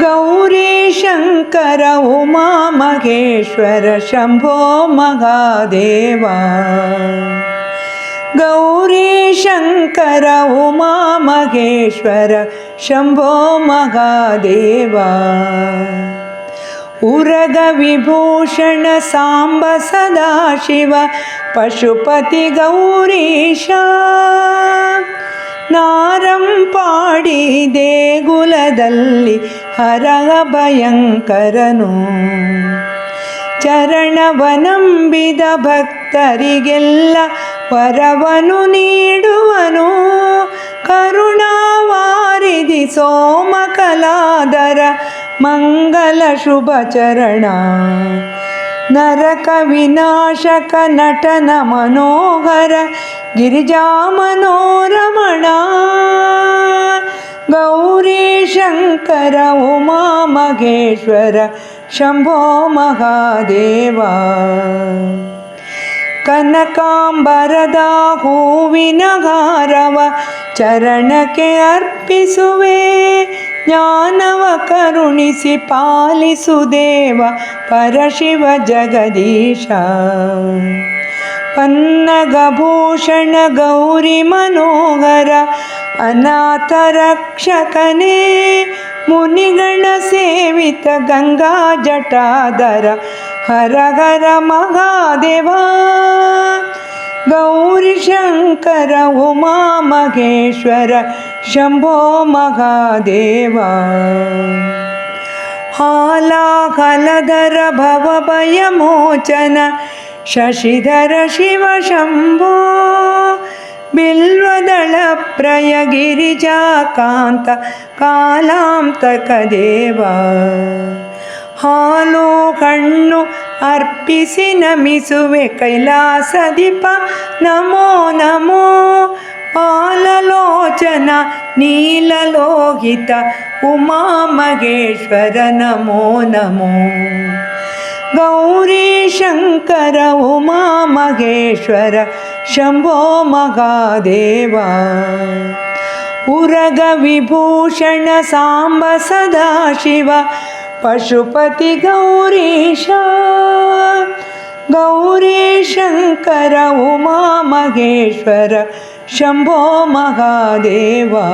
ಗೌರಿ ಶಂಕರ ಉಮಾ ಮಹೇಶ್ವರ ಶಂಭೋ ಮಹಾದೇವ. ಗೌರಿ ಶಂಕರ ಉಮಾ ಮಹೇಶ್ವರ ಶಂಭೋ ಮಹಾದೇವ. ಉರಗ ವಿಭೂಷಣ ಸಾಂಬ ಸದಾಶಿವ ಪಶುಪತಿ ಗೌರೀಶ. ನಾರಂಪಾಡಿ ದೇಗುಲದಲ್ಲಿ ಹರಗ ಭಯಂಕರನು ಚರಣವನಂಬಿದ ಭಕ್ತರಿಗೆಲ್ಲ ವರವನು ನೀಡುವನು. ಕರುಣಾವಾರಿಧಿ ಸೋಮಕಲಾದರ ಮಂಗಲ ಶುಭ ಚರಣ ನರಕ ವಿನಾಶಕ ನಟನ ಮನೋಹರ ಗಿರಿಜಾ ಮನೋರಮಣ ಗೌರಿ ಶಂಕರ ಉಮಾ ಮಹೇಶ್ವರ ಶಂಭೋ ಮಹಾದೇವ ಕನಕಾಂಬರದ ಹೂವಿನ ಹಾರವ ಚರಣಕ್ಕೆ ಅರ್ಪಿಸುವೆ ಜ್ಞಾನವ ಕರುಣಿಸಿ ಪಾಲಿಸು ದೇವ ಪರಶಿವ ಜಗದೀಶ ಪನ್ನಗಭೂಷಣ ಗೌರಿ ಮನೋಹರ ಅನಾಥ ರಕ್ಷಕನೇ ಮುನಿಗಣ ಸೇವಿತ ಗಂಗಾ ಜಟಾಧರ ಹರ ಹರ ಮಹಾದೇವ ಗೌರಿ ಶಂಕರ ಉಮಾ ಮಹೇಶ್ವರ ಶಂಭೋ ಮಹಾದೇವ ಹಾಲಾಹಲಧರ ಭವ ಭಯ ಮೋಚನ ಶಶಿಧರ ಶಿವ ಕಾಲಾಂತಕ ದೇವ ಹಾಲು ಕಣ್ಣು ಅರ್ಪಿಸಿ ನಮಿಸುವೆ ಕೈಲಾಸದೀಪ ನಮೋ ನಮೋ ಪಾಲಲೋಚನ ನೀಲಲೋಹಿತ ಉಮಾ ಮಹೇಶ್ವರ. ನಮೋ ನಮೋ. गौरीशङ्कर शङ्कर ओमा शम्भो मगादेवा उरगविभूषण साम्ब सदाशिव पशुपतिगौरीशा गौरेशङ्कर ओमा मघेश्वर शम्भो महादेवा।